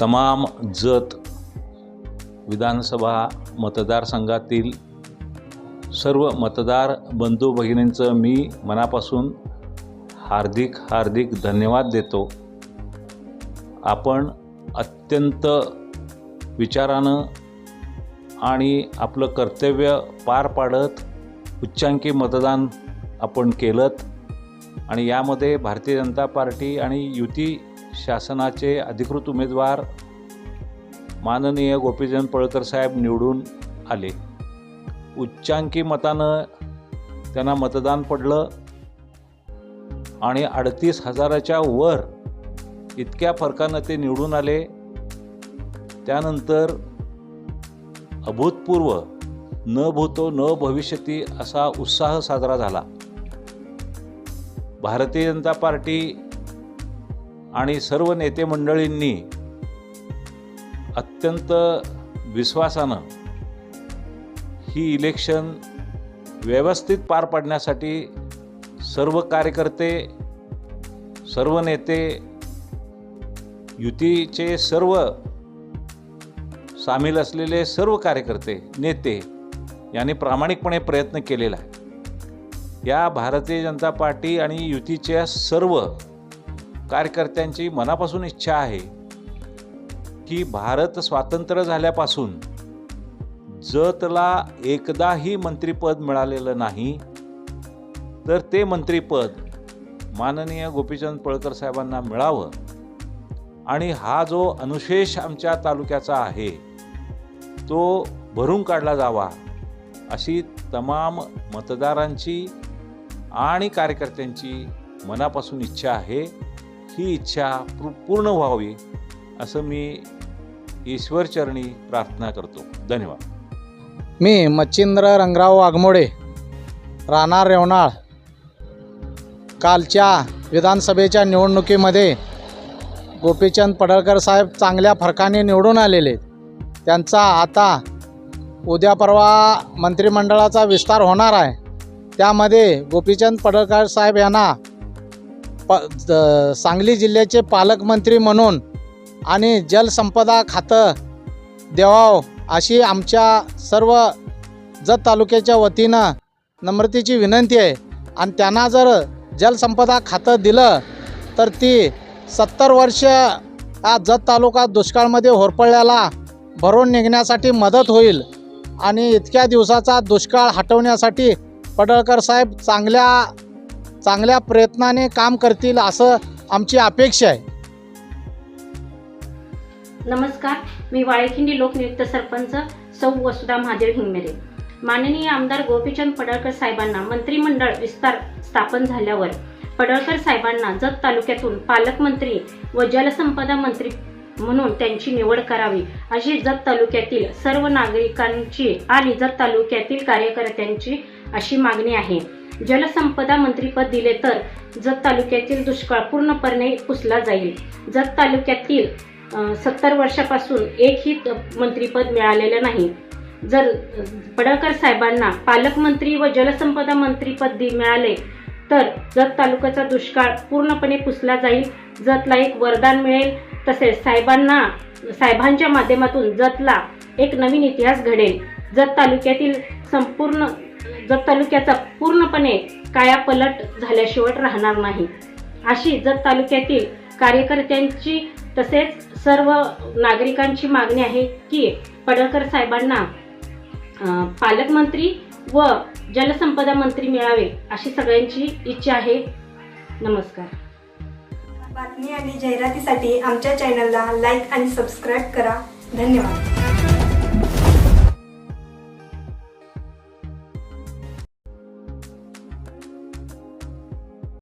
तमाम जत विधानसभा मतदारसंघातील सर्व मतदार बंधू भगिनींचं मी मनापासून हार्दिक हार्दिक धन्यवाद देतो. आपण अत्यंत विचारानं आणि आपलं कर्तव्य पार पाडत उच्चांकी मतदान आपण केलं आणि यामध्ये भारतीय जनता पार्टी आणि युती शासनाचे अधिकृत उमेदवार माननीय गोपीचंद पळकर साहेब निवडून आले. उच्चांकी मतानं त्यांना मतदान पडलं आणि अडतीस हजाराच्या वर इतक्या फरकानं ते निवडून आले. त्यानंतर अभूतपूर्व न भूतो न भविष्यती असा उत्साह साजरा झाला. भारतीय जनता पार्टी आणि सर्व नेते मंडळींनी अत्यंत विश्वासानं ही इलेक्शन व्यवस्थित पार पाडण्यासाठी सर्व कार्यकर्ते सर्व नेते युतीचे सर्व सामील असलेले सर्व कार्यकर्ते नेते यांनी प्रामाणिकपणे प्रयत्न केलेला आहे. या भारतीय जनता पार्टी आणि युतीच्या सर्व कार्यकर्त्यांची मनापासून इच्छा आहे की भारत स्वातंत्र्य झाल्यापासून जतला एकदाही मंत्रिपद मिळालेलं नाही तर ते मंत्रिपद माननीय गोपीचंद पळकर साहेबांना मिळावं. आणि हा जो अनुशेष आमच्या तालुक्याचा आहे तो भरून काढला जावा अशी तमाम मतदारांची आणि कार्यकर्त्यांची मनापासून इच्छा आहे. ही इच्छा पूर्ण व्हावी असं मी ईश्वरचरणी प्रार्थना करतो. धन्यवाद. मी मच्छिंद्र रंगराव वाघमोडे राहणार रेवणाळ कालच्या विधानसभेच्या निवडणुकीमध्ये गोपीचंद पडळकर साहेब चांगल्या फरकाने निवडून आलेले. आहेत. त्यांचा आता उद्या परवा मंत्रिमंडळाचा विस्तार होणार आहे. त्यामध्ये गोपीचंद पडळकर साहेब यांना प सांगली जिल्ह्याचे पालकमंत्री म्हणून आणि जलसंपदा खातं देवाव अशी आमच्या सर्व जत तालुक्याच्या वतीनं नम्रतेची विनंती आहे. आणि त्यांना जर जलसंपदा खातं दिलं तर ती सत्तर वर्ष हा जत तालुका दुष्काळमध्ये होरपळल्याला भरून निघण्यासाठी मदत होईल आणि इतक्या दिवसाचा दुष्काळ हटवण्यासाठी पडळकर साहेब चांगल्या चांगल्या प्रयत्नाने काम करतील असं आमची अपेक्षा आहे. नमस्कार मी वाळेखिंडी लोकनियुक्त सरपंच सौ वसुधा महादेव हिंगमेरे माननीय आमदार गोपीचंद पडळकर साहेबांना मंत्रिमंडळ विस्तार स्थापन झाल्यावर पडळकर साहेबांना जत तालुक्यातून पालकमंत्री व जलसंपदा मंत्री म्हणून त्यांची निवड करावी अशी जत तालुक्यातील सर्व नागरिकांची आणि जत तालुक्यातील कार्यकर्त्यांची अशी मागणी आहे. जलसंपदा मंत्रीपद दिले तर जत तालुक्यातील दुष्काळ पूर्णपणे पुसला जाईल. जत तालुक्यातील सत्तर वर्षापासून एकही मंत्रीपद मिळालेलं नाही. जर पडळकर साहेबांना पालकमंत्री व जलसंपदा मंत्रीपद मिळाले तर जत तालुक्याचा दुष्काळ पूर्णपणे पुसला जाईल. जतला एक वरदान मिळेल. तसेच साहेबांना साहेबांच्या माध्यमातून जतला एक नवीन इतिहास घडेल. जत तालुक्यातील संपूर्ण जत तालुक्याचा पूर्णपणे कायापलट झाल्याशिवाय राहणार नाही. अशी जत तालुक्यातील कार्यकर्त्यांची तसेच सर्व नागरिकांची मागणी आहे की पडळकर साहेबांना पालकमंत्री व जलसंपदा मंत्री मिळावे अशी सगळ्यांची इच्छा आहे. नमस्कार. बातमी आणि जाहिरातीसाठी आमच्या चॅनलला लाईक आणि सबस्क्राईब करा. धन्यवाद.